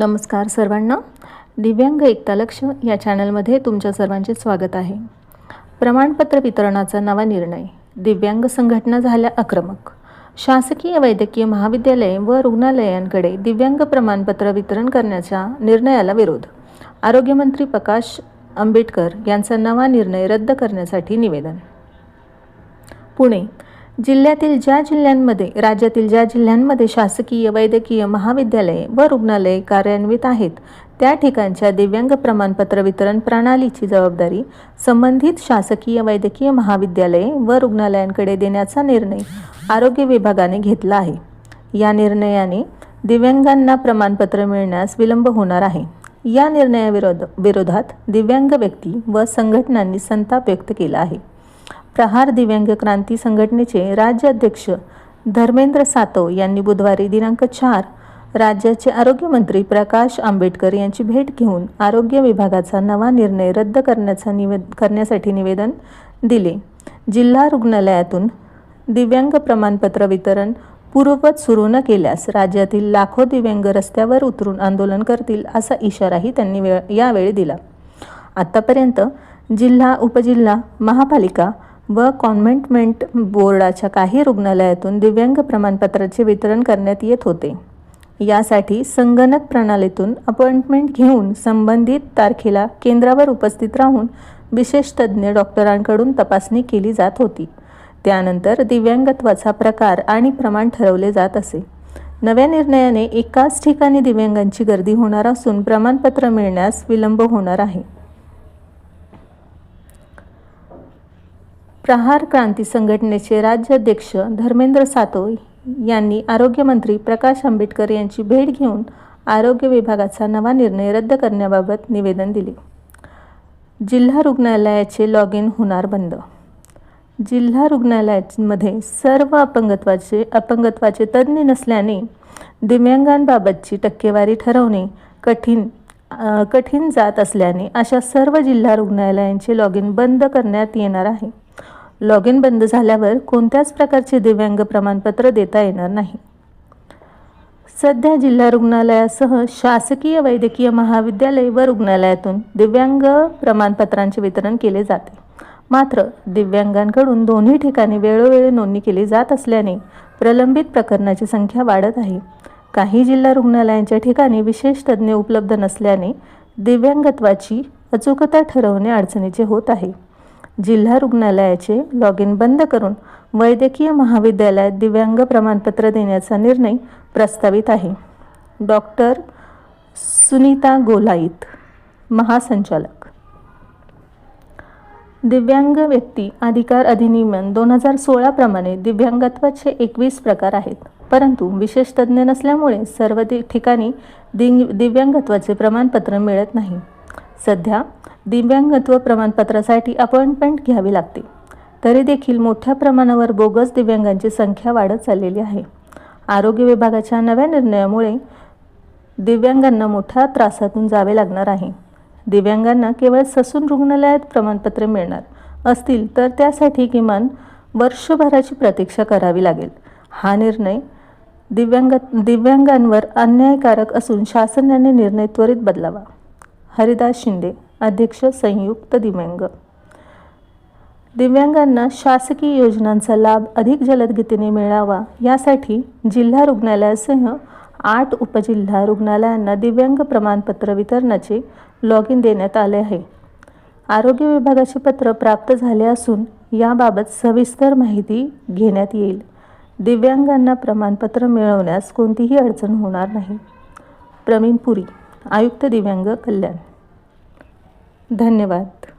नमस्कार सर्वांना. दिव्यांग एकता लक्ष या चॅनलमध्ये तुमच्या सर्वांचे स्वागत आहे. प्रमाणपत्र वितरणाचा नवा निर्णय. दिव्यांग संघटना झाल्या आक्रमक. शासकीय वैद्यकीय महाविद्यालय व रुग्णालयांकडे दिव्यांग प्रमाणपत्र वितरण करण्याच्या निर्णयाला विरोध. आरोग्यमंत्री प्रकाश आंबेडकर यांचा नवा निर्णय रद्द करण्यासाठी निवेदन. पुणे जिल्ह्यातील ज्या जिल्ह्यांमध्ये राज्यातील ज्या जिल्ह्यांमध्ये शासकीय वैद्यकीय महाविद्यालये व रुग्णालये कार्यान्वित आहेत त्या ठिकाणच्या दिव्यांग प्रमाणपत्र वितरण प्रणालीची जबाबदारी संबंधित शासकीय वैद्यकीय महाविद्यालये व रुग्णालयांकडे देण्याचा निर्णय आरोग्य विभागाने घेतला आहे. या निर्णयाने दिव्यांगांना प्रमाणपत्र मिळण्यास विलंब होणार आहे. या निर्णयाविरोध विरोधात दिव्यांग व्यक्ती व संघटनांनी संताप व्यक्त केला आहे. प्रहार दिव्यांग क्रांती संघटनेचे राज्य अध्यक्ष धर्मेंद्र सातव यांनी बुधवारी दिनांक चार राज्याचे आरोग्यमंत्री प्रकाश आंबेडकर यांची भेट घेऊन आरोग्य विभागाचा नवा निर्णय रद्द करण्याचा निवेद करण्यासाठी निवेदन दिले. जिल्हा रुग्णालयातून दिव्यांग प्रमाणपत्र वितरण पूर्ववत सुरू न केल्यास राज्यातील लाखो दिव्यांग रस्त्यावर उतरून आंदोलन करतील असा इशाराही त्यांनी वेळ यावेळी दिला. आत्तापर्यंत जिल्हा उपजिल्हा महापालिका व कॉन्व्हेंटमेंट बोर्डाच्या काही रुग्णालयातून दिव्यांग प्रमाणपत्राचे वितरण करण्यात येत होते. यासाठी संगणक प्रणालीतून अपॉइंटमेंट घेऊन संबंधित तारखेला केंद्रावर उपस्थित राहून विशेष तज्ज्ञ डॉक्टरांकडून तपासणी केली जात होती. त्यानंतर दिव्यांगत्वाचा प्रकार आणि प्रमाण ठरवले जात असे. नव्या निर्णयाने एकाच ठिकाणी दिव्यांगांची गर्दी होणार असून प्रमाणपत्र मिळण्यास विलंब होणार आहे. प्रहार क्रांती संघटनेचे राज्याध्यक्ष धर्मेंद्र सातव यांनी आरोग्यमंत्री प्रकाश आंबेडकर यांची भेट घेऊन आरोग्य विभागाचा नवा निर्णय रद्द करण्याबाबत निवेदन दिले. जिल्हा रुग्णालयाचे लॉग इन होणार बंद. जिल्हा रुग्णालयामध्ये सर्व अपंगत्वाचे अपंगत्वाचे तज्ज्ञ नसल्याने दिव्यांगांबाबतची टक्केवारी ठरवणे कठीण कठीण जात असल्याने अशा सर्व जिल्हा रुग्णालयांचे लॉग इन बंद करण्यात येणार आहे. लॉग इन बंद झाल्यावर कोणत्याच प्रकारचे दिव्यांग प्रमाणपत्र देता येणार नाही. सध्या जिल्हा रुग्णालयासह शासकीय वैद्यकीय महाविद्यालय व रुग्णालयातून दिव्यांग प्रमाणपत्रांचे वितरण केले जाते. मात्र दिव्यांगांकडून दोन्ही ठिकाणी वेळोवेळी नोंदणी केली जात असल्याने प्रलंबित प्रकरणाची संख्या वाढत आहे. काही जिल्हा रुग्णालयांच्या ठिकाणी विशेष तज्ज्ञ उपलब्ध नसल्याने दिव्यांगत्वाची अचूकता ठरवणे अडचणीचे होत आहे. जिल्हा रुग्णालयाचे लॉग इन बंद करून वैद्यकीय महाविद्यालयात दिव्यांग प्रमाणपत्र देण्याचा निर्णय प्रस्तावित आहे. डॉक्टर सुनीता गोलाईत महासंचालक. दिव्यांग व्यक्ती अधिकार अधिनियम दोन हजार सोळाप्रमाणे दिव्यांगत्वाचे एकवीस प्रकार आहेत. परंतु विशेष तज्ज्ञ नसल्यामुळे सर्व ठिकाणी दिंग दिव्यांगत्वाचे प्रमाणपत्र मिळत नाही. सध्या दिव्यांगत्व प्रमाणपत्रासाठी अपॉइंटमेंट घ्यावी लागते. तरी देखील मोठ्या प्रमाणावर बोगस दिव्यांगांची संख्या वाढत चाललेली आहे. आरोग्य विभागाच्या नव्या निर्णयामुळे दिव्यांगांना मोठ्या त्रासातून जावे लागणार आहे. दिव्यांगांना केवळ ससून रुग्णालयात प्रमाणपत्र मिळणार असतील तर त्यासाठी किमान वर्षभराची प्रतीक्षा करावी लागेल. हा निर्णय दिव्यांग दिव्यांगांवर अन्यायकारक असून शासनाने निर्णय त्वरित बदलावा. हरिदास शिंदे अध्यक्ष संयुक्त दिव्यांग. दिव्यांगांना शासकीय योजनांचा लाभ अधिक जलदगतीने मिळावा यासाठी जिल्हा रुग्णालयासह आठ उपजिल्हा रुग्णालयांना दिव्यांग प्रमाणपत्र वितरणाचे लॉग इन देण्यात आले आहे. आरोग्य विभागाचे पत्र प्राप्त झाले असून याबाबत सविस्तर माहिती घेण्यात येईल. दिव्यांगांना प्रमाणपत्र मिळवण्यास कोणतीही अडचण होणार नाही. प्रवीण पुरी आयुक्त दिव्यांग कल्याण. धन्यवाद.